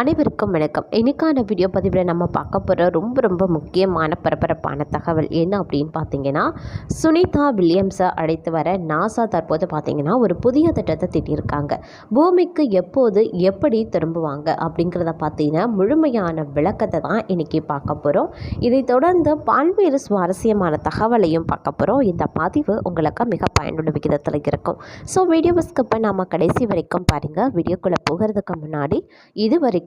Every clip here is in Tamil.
அனைவருக்கும் வணக்கம். இன்றைக்கான வீடியோ பதிவில் நம்ம பார்க்க போகிற ரொம்ப ரொம்ப முக்கியமான பரபரப்பான தகவல் என்ன அப்படின்னு பார்த்தீங்கன்னா சுனிதா வில்லியம்ஸை அழைத்து வர நாசா தற்போது பார்த்தீங்கன்னா ஒரு புதிய திட்டத்தை திட்டியிருக்காங்க. பூமிக்கு எப்போது எப்படி திரும்புவாங்க அப்படிங்கிறத பார்த்தீங்கன்னா முழுமையான விளக்கத்தை தான் இன்றைக்கி பார்க்க போகிறோம் இதை தொடர்ந்து பல்வேறு சுவாரஸ்யமான தகவலையும் பார்க்க போகிறோம் இந்த பதிவு உங்களுக்கு மிக பயனுள்ள விகிதத்தில் இருக்கும். ஸோ வீடியோவை ஸ்கிப்பை நாம் கடைசி வரைக்கும் பாருங்கள் வீடியோக்குள்ளே போகிறதுக்கு முன்னாடி இது வரைக்கும்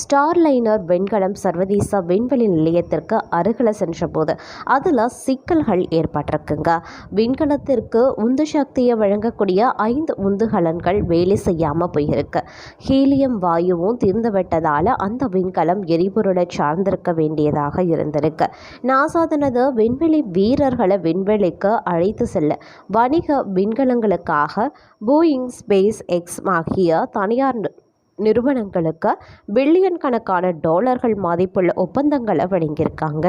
ஸ்டார்லைனர் விண்கலம் சர்வதேச விண்வெளி நிலையத்திற்கு அருகில் சென்றபோது அதில் சிக்கல்கள் ஏற்பட்டிருக்குங்க. விண்கலத்திற்கு உந்து சக்தியை வழங்கக்கூடிய ஐந்து உந்துகலன்கள் வேலை செய்யாமல் போயிருக்கு. ஹீலியம் வாயுவும் தீர்ந்து விட்டதால் அந்த விண்கலம் எரிபொருளை சார்ந்திருக்க வேண்டியதாக இருந்திருக்கு. நாசா தனது விண்வெளி வீரர்களை விண்வெளிக்கு அழைத்து செல்ல வணிக விண்கலங்களுக்காக போயிங் ஸ்பேஸ் எக்ஸ் ஆகிய தனியார் நிறுவனங்களுக்கு பில்லியன் கணக்கான டாலர்கள் மதிப்புள்ள ஒப்பந்தங்களை வழங்கியிருக்காங்க.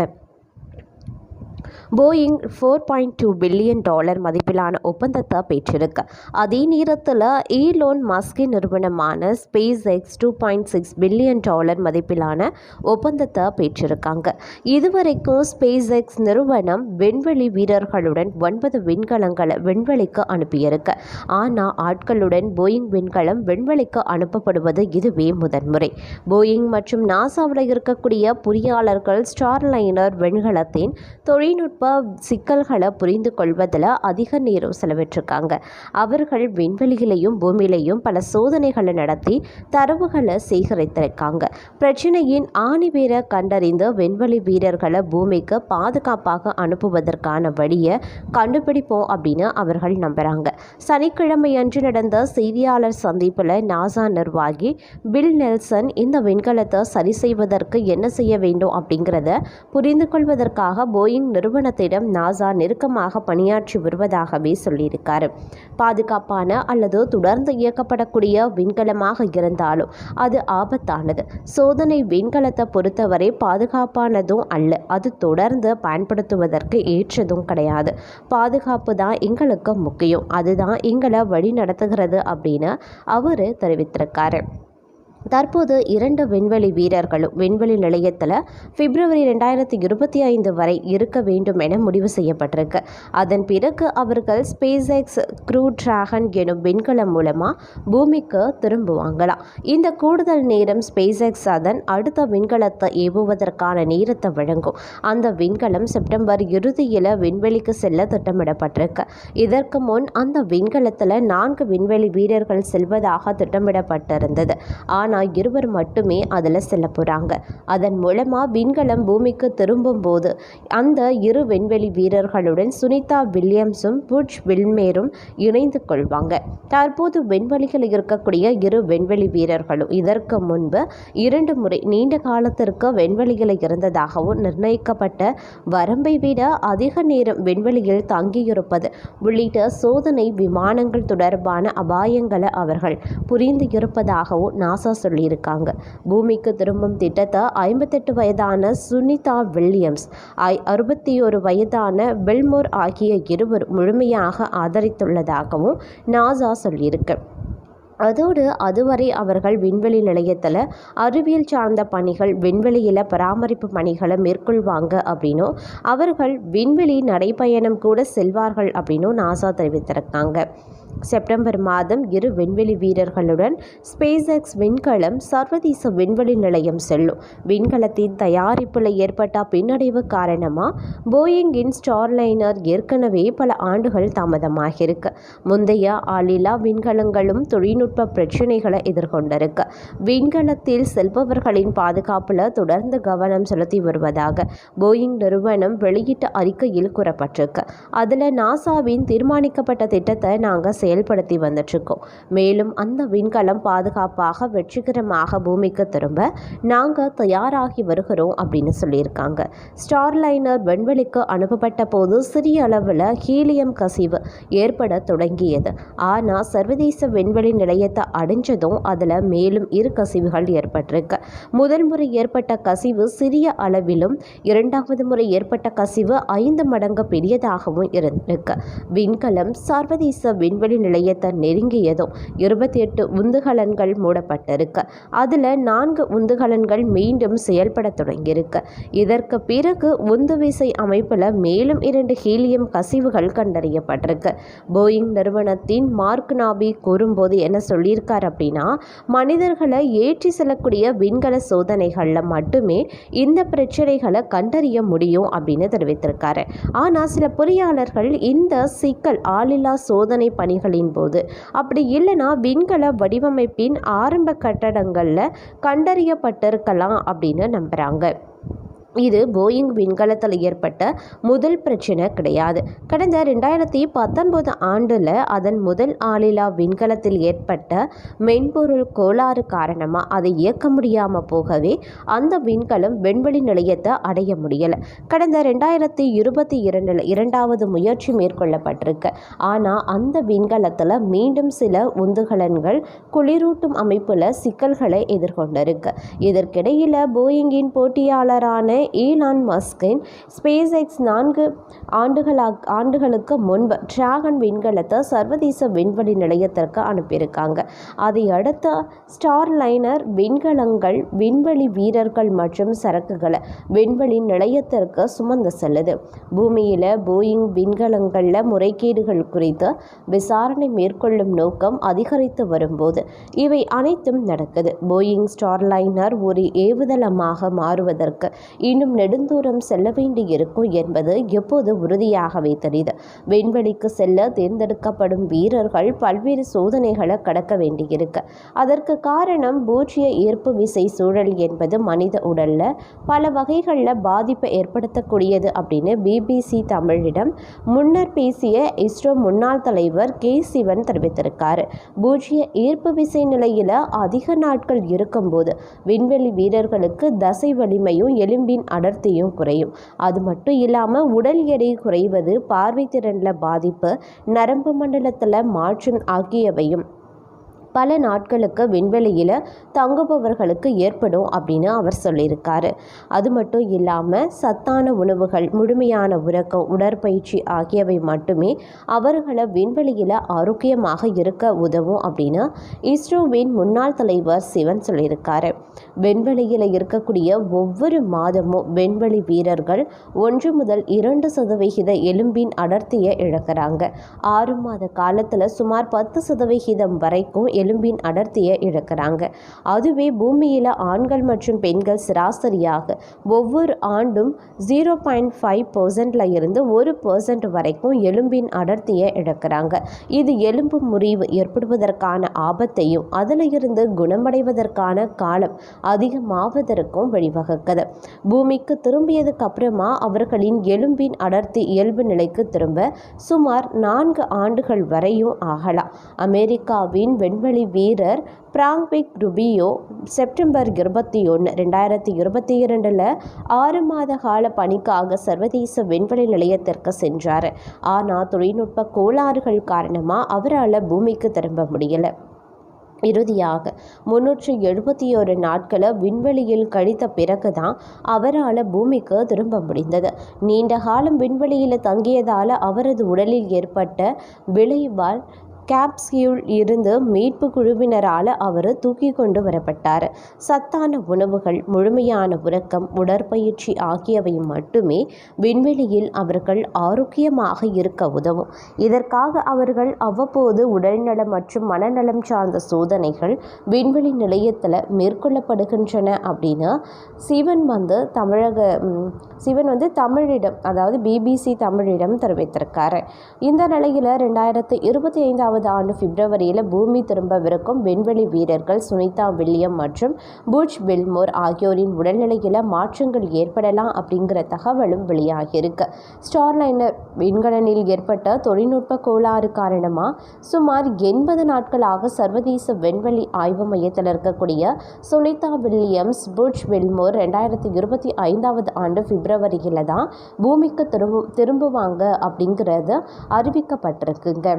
Boeing four point two billion dollar மதிப்பிலான ஒப்பந்தத்தை பெற்றிருக்கு. அதே நேரத்தில் ஈலோன் மஸ்கி நிறுவனமான SpaceX two point six billion dollar மதிப்பிலான ஒப்பந்தத்தை பெற்றிருக்காங்க. இதுவரைக்கும் ஸ்பேஸ் எக்ஸ் நிறுவனம் விண்வெளி வீரர்களுடன் ஒன்பது விண்கலங்களை விண்வெளிக்கு அனுப்பியிருக்கு. ஆனால் ஆட்களுடன் போயிங் விண்கலம் விண்வெளிக்கு அனுப்பப்படுவது இதுவே முதன்முறை. போயிங் மற்றும் நாசாவில் இருக்கக்கூடிய பொறியாளர்கள் ஸ்டார்லைனர் விண்கலத்தின் தொழில்நுட்ப சிக்கல்களை புரிந்து கொள்வதில் அதிக நேரம் செலவிட்டிருக்காங்க. அவர்கள் விண்வெளியிலையும் பூமியிலையும் பல சோதனைகளை நடத்தி தரவுகளை சேகரித்திருக்காங்க. பிரச்சனையின் ஆணிவேரை கண்டறிந்து விண்வெளி வீரர்களை பூமிக்கு பாதுகாப்பாக அனுப்புவதற்கான வழியை கண்டுபிடிப்போம் அப்படின்னு அவர்கள் நம்புகிறாங்க சனிக்கிழமை அன்று நடந்த செய்தியாளர் சந்திப்பில் நாசா நிர்வாகி பில் நெல்சன் இந்த விண்கலத்தை சரி செய்வதற்கு என்ன செய்ய வேண்டும்? அப்படிங்கிறத புரிந்து கொள்வதற்காக போயிங் நிறுவனத்திடம் நாசா நெருக்கமாக பணியாற்றி வருவதாகவே சொல்லியிருக்கார். பாதுகாப்பான அல்லது தொடர்ந்து இயக்கப்படக்கூடிய விண்கலமாக இருந்தாலும் அது ஆபத்தானது. சோதனை விண்கலத்தை பொறுத்தவரை பாதுகாப்பானதும் அல்ல அது தொடர்ந்து பயன்படுத்துவதற்கு ஏற்றதும் கிடையாது. பாதுகாப்பு தான் எங்களுக்கு முக்கியம் அதுதான் எங்களை வழி நடத்துகிறது அப்படின்னு அவர் தெரிவித்திருக்காரு. தற்போது இரண்டு விண்வெளி வீரர்களும் விண்வெளி நிலையத்தில் பிப்ரவரி ரெண்டாயிரத்தி இருபத்தி ஐந்து வரை இருக்க வேண்டும் என முடிவு செய்யப்பட்டிருக்கு. அதன் பிறகு அவர்கள் ஸ்பேஸ் எக்ஸ் க்ரூ டிராகன் எனும் விண்கலம் மூலமாக பூமிக்கு திரும்புவாங்களாம் இந்த கூடுதல் நேரம் ஸ்பேஸ் எக்ஸ் அதன் அடுத்த விண்கலத்தை ஏவுவதற்கான நேரத்தை வழங்கும். அந்த விண்கலம் செப்டம்பர் இறுதியில் விண்வெளிக்கு செல்ல திட்டமிடப்பட்டிருக்கு. இதற்கு முன் அந்த விண்கலத்தில் நான்கு விண்வெளி வீரர்கள் செல்வதாக திட்டமிடப்பட்டிருந்தது. ஆனால் இருவர் மட்டுமே அதில் செல்ல போகிறாங்க அதன் மூலமாக விண்கலம் பூமிக்கு திரும்பும் போது அந்த இரு விண்வெளி வீரர்களுடன் சுனிதா வில்லியம்ஸும் புட்ச் வில்மேரும் இணைந்து கொள்வாங்க. தற்போது விண்வெளியில் இருக்கக்கூடிய இரு விண்வெளி வீரர்களும் இதற்கு முன்பு இரண்டு முறை நீண்ட காலத்திற்கு விண்வெளியில் இருந்ததாகவும் நிர்ணயிக்கப்பட்ட வரம்பை விட அதிக நேரம் விண்வெளியில் தங்கியிருப்பது உள்ளிட்ட சோதனை விமானங்கள் தொடர்பான அபாயங்களை அவர்கள் புரிந்து இருப்பதாகவும் நாசா சொல்லியிருக்காங்க. பூமிக்கு திரும்பும் திட்டத்தை ஐம்பத்தெட்டு வயதான சுனிதா வில்லியம்ஸ் ஐ அறுபத்தி ஒரு வயதான வில்மோர் ஆகிய இருவர் முழுமையாக ஆதரித்துள்ளதாகவும் நாசா சொல்லியிருக்கு. அதோடு அதுவரை அவர்கள் விண்வெளி நிலையத்தில் அறிவியல் சார்ந்த பணிகள் விண்வெளியில் பராமரிப்பு பணிகளை மேற்கொள்வாங்க அப்படின்னும் அவர்கள் விண்வெளி நடைப்பயணம் கூட செல்வார்கள் அப்படின்னும் நாசா தெரிவித்திருக்காங்க. செப்டம்பர் மாதம் இரு விண்வெளி வீரர்களுடன் ஸ்பேஸ் எக்ஸ் விண்கலம் சர்வதேச விண்வெளி நிலையம் செல்லும். விண்கலத்தின் தயாரிப்பில் ஏற்பட்ட பின்னடைவு காரணமாக போயிங்கின் ஸ்டார்லைனர் ஏற்கனவே பல ஆண்டுகள் தாமதமாகியிருக்கு. முந்தைய ஆளில்லா விண்கலங்களும் தொழில்நுட்ப பிரச்சினைகளை எதிர்கொண்டிருக்கு. விண்கலத்தில் செல்பவர்களின் பாதுகாப்பில் தொடர்ந்து கவனம் செலுத்தி வருவதாக போயிங் நிறுவனம் வெளியிட்ட அறிக்கையில் கூறப்பட்டிருக்கு. அதில் நாசாவின் தீர்மானிக்கப்பட்ட திட்டத்தை நாங்கள் செயல்படுத்தி வந்துட்டுருக்கோம் மேலும் அந்த விண்கலம் பாதுகாப்பாக வெற்றிகரமாக பூமிக்கு திரும்ப நாங்கள் தயாராகி வருகிறோம் அப்படின்னு சொல்லியிருக்காங்க. ஸ்டார்லைனர் விண்வெளிக்கு அனுப்பப்பட்ட போது சிறிய அளவில் ஹீலியம் கசிவு ஏற்பட தொடங்கியது. ஆனால் சர்வதேச விண்வெளி மையத்தை அடைஞ்சதும் அதில் மேலும் இரு கசிவுகள் ஏற்பட்டிருக்கு. முதல் முறை ஏற்பட்ட கசிவு சிறிய அளவிலும் இரண்டாவது முறை ஏற்பட்ட கசிவு ஐந்து மடங்கு பெரியதாகவும் இருந்திருக்கு. விண்கலம் சர்வதேச விண்வெளி நிலையத்தை நெருங்கியதும் இருபத்தி எட்டு உந்துகலன்கள் மூடப்பட்டிருக்கு. அதில் நான்கு உந்துகலன்கள் மீண்டும் செயல்பட தொடங்கியிருக்கு. இதற்கு பிறகு உந்துவிசை அமைப்பில் மேலும் இரண்டு ஹீலியம் கசிவுகள் கண்டறியப்பட்டிருக்கு. போயிங் நிறுவனத்தின் மார்க் நாபி கூறும்போது என்ன சொல்லியிருக்கார் அப்படின்னா மனிதர்களை ஏற்றி செல்லக்கூடிய விண்கல சோதனைகளில் மட்டுமே இந்த பிரச்சனைகளை கண்டறிய முடியும் அப்படின்னு தெரிவித்திருக்காரு. ஆனால் சில பொறியாளர்கள் இந்த சிக்கல் ஆளில்லா சோதனை பணிகளின் போது அப்படி இல்லைன்னா விண்கல வடிவமைப்பின் ஆரம்ப கட்டடங்களில் கண்டறியப்பட்டிருக்கலாம் அப்படின்னு நம்புகிறாங்க இது போயிங் விண்கலத்தில் ஏற்பட்ட முதல் பிரச்சனை கிடையாது. கடந்த ரெண்டாயிரத்தி பத்தொன்பது ஆண்டில் அதன் முதல் ஆளில்லா விண்கலத்தில் ஏற்பட்ட மென்பொருள் கோளாறு காரணமாக அதை இயக்க முடியாமல் போகவே அந்த விண்கலம் விண்வெளி நிலையத்தை அடைய முடியலை. கடந்த ரெண்டாயிரத்தி இருபத்தி இரண்டில் இரண்டாவது முயற்சி மேற்கொள்ளப்பட்டிருக்கு. ஆனால் அந்த விண்கலத்தில் மீண்டும் சில உந்துகலன்கள் குளிரூட்டும் அமைப்பில் சிக்கல்களை எதிர்கொண்டிருக்கு. இதற்கிடையில் போயிங்கின் போட்டியாளரான ஈலான் மஸ்கின் ஸ்பேஸ் எக்ஸ் நான்கு ஆண்டுகளாக ஆண்டுகளுக்கு முன்பு டிராகன் விண்கலத்தை சர்வதேச விண்வெளி நிலையத்திற்கு அனுப்பியிருக்காங்க. அதை அடுத்த ஸ்டார் லைனர் விண்கலங்கள் விண்வெளி வீரர்கள் மற்றும் சரக்குகளை விண்வெளி நிலையத்திற்கு சுமந்து செல்லுது. பூமியில் போயிங் விண்கலங்களில் முறைகேடுகள் குறித்து விசாரணை மேற்கொள்ளும் நோக்கம் அதிகரித்து வரும்போது இவை அனைத்தும் நடக்குது. போயிங் ஸ்டார்லைனர் ஒரு ஏவுதளமாக மாறுவதற்கு இன்னும் நெடுந்தூரம் செல்ல வேண்டியிருக்கும் என்பது எப்போது உறுதியாகவே தெரியுது. விண்வெளிக்கு செல்ல தேர்ந்தெடுக்கப்படும் வீரர்கள் பல்வேறு சோதனைகளை கடக்க வேண்டியிருக்கு. அதற்கு காரணம் பூஜ்ய ஈர்ப்பு விசை சூழல் என்பது மனித உடல்ல பல வகைகளில் பாதிப்பை ஏற்படுத்தக்கூடியது அப்படின்னு பிபிசி தமிழிடம் முன்னர் பேசிய இஸ்ரோ முன்னாள் தலைவர் கே சிவன் தெரிவித்திருக்கார். பூஜ்ய ஈர்ப்பு விசை நிலையில் அதிக நாட்கள் இருக்கும்போது விண்வெளி வீரர்களுக்கு தசை வலிமையும் எலும்பின் உடலின் அடர்த்தியும் குறையும். அது மட்டும் இல்லாமல் உடல் எடை குறைவது பார்வை திறனில் பாதிப்பு நரம்பு மண்டலத்தில் மாற்றம் ஆகியவையும் பல நாட்களுக்கு விண்வெளியில் தங்குபவர்களுக்கு ஏற்படும் அப்படின்னு அவர் சொல்லியிருக்காரு. அது மட்டும் இல்லாமல் சத்தான உணவுகள் முழுமையான உறக்கம் உடற்பயிற்சி ஆகியவை மட்டுமே அவர்களை விண்வெளியில் ஆரோக்கியமாக இருக்க உதவும் அப்படின்னு இஸ்ரோவின் முன்னாள் தலைவர் சிவன் சொல்லியிருக்காரு. விண்வெளியில் இருக்கக்கூடிய ஒவ்வொரு மாதமும் விண்வெளி வீரர்கள் ஒன்று முதல் இரண்டு சதவிகித எலும்பின் அடர்த்தியை இழக்கிறாங்க. ஆறு மாத காலத்தில் சுமார் பத்து சதவிகிதம் வரைக்கும் எலும்பின் அடர்த்தியை இழக்கிறாங்க. அதுவே பூமியில் ஆண்கள் மற்றும் பெண்கள் சராசரியாக ஒவ்வொரு ஆண்டும் ஜீரோ பாயிண்ட் ஃபைவ் பர்சன்டில் இருந்து ஒரு பர்சன்ட் வரைக்கும் எலும்பின் அடர்த்தியை இழக்கிறாங்க. இது எலும்பு முறிவு ஏற்படுவதற்கான ஆபத்தையும் அதில் இருந்து குணமடைவதற்கான காலம் அதிகமாவதற்கும் வழிவகுக்குது. பூமிக்கு திரும்பியதுக்கு அப்புறமா அவர்களின் எலும்பின் அடர்த்தி இயல்பு நிலைக்கு திரும்ப சுமார் நான்கு ஆண்டுகள் வரையும் ஆகலாம். அமெரிக்காவின் விண்வெளி விண்வெளி வீரர் பிராங்பிக் ருபியோ செப்டம்பர் இருபத்தி ஒன்று ரெண்டாயிரத்தி இருபத்தி இரண்டில் ஆறு மாத கால பணிக்காக சர்வதேச விண்வெளி நிலையத்திற்கு சென்றார். ஆனால் தொழில்நுட்ப கோளாறுகள் காரணமாக அவரால் பூமிக்கு திரும்ப முடியலை. இறுதியாக முன்னூற்றி எழுபத்தி ஒரு நாட்களை விண்வெளியில் கழித்த பிறகு தான் அவரால் பூமிக்கு திரும்ப முடிந்தது. நீண்ட காலம் விண்வெளியில் தங்கியதால் அவரது உடலில் ஏற்பட்ட விளைவால் கேப்ஸ்கியூல் இருந்து மீட்பு குழுவினரால் அவர் தூக்கி கொண்டு வரப்பட்டார். சத்தான உணவுகள் முழுமையான உறக்கம் உடற்பயிற்சி ஆகியவை மட்டுமே விண்வெளியில் அவர்கள் ஆரோக்கியமாக இருக்க உதவும். இதற்காக அவர்கள் அவ்வப்போது உடல்நலம் மற்றும் மனநலம் சார்ந்த சோதனைகள் விண்வெளி நிலையத்தில் மேற்கொள்ளப்படுகின்றன அப்படின்னு சிவன் வந்து தமிழக சிவன் வந்து தமிழிடம் அதாவது பிபிசி தமிழிடம் தெரிவித்திருக்காரு. இந்த நிலையில் ரெண்டாயிரத்து இருபத்தி ஐந்தாவது ஐந்தாவது ஆண்டு பிப்ரவரியில் பூமி திரும்பவிருக்கும் விண்வெளி வீரர்கள் சுனிதா வில்லியம் மற்றும் புட்ச் பில்மோர் ஆகியோரின் உடல்நிலையில் மாற்றங்கள் ஏற்படலாம் அப்படிங்கிற தகவலும் வெளியாகியிருக்கு. ஸ்டார்லைனர் விண்கலனில் ஏற்பட்ட தொழில்நுட்ப கோளாறு காரணமாக சுமார் எண்பது நாட்களாக சர்வதேச விண்வெளி ஆய்வு மையத்தில் இருக்கக்கூடிய சுனிதா வில்லியம்ஸ் புட்ச் வில்மோர் ரெண்டாயிரத்தி இருபத்தி ஐந்தாவது ஆண்டு பிப்ரவரியில் தான் பூமிக்கு திரும்ப திரும்புவாங்க அப்படிங்கிறது அறிவிக்கப்பட்டிருக்குங்க.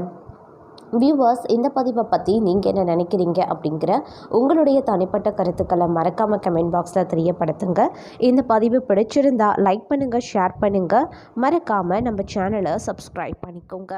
வியூவர்ஸ் இந்த பதிவை பற்றி நீங்கள் என்ன நினைக்கிறீங்க அப்படிங்கிற உங்களுடைய தனிப்பட்ட கருத்துக்களை மறக்காமல் கமெண்ட் பாக்ஸில் தெரியப்படுத்துங்க. இந்த பதிவு பிடிச்சிருந்தா லைக் பண்ணுங்கள் ஷேர் பண்ணுங்கள் மறக்காமல் நம்ம சேனலை சப்ஸ்கிரைப் பண்ணிக்கோங்க.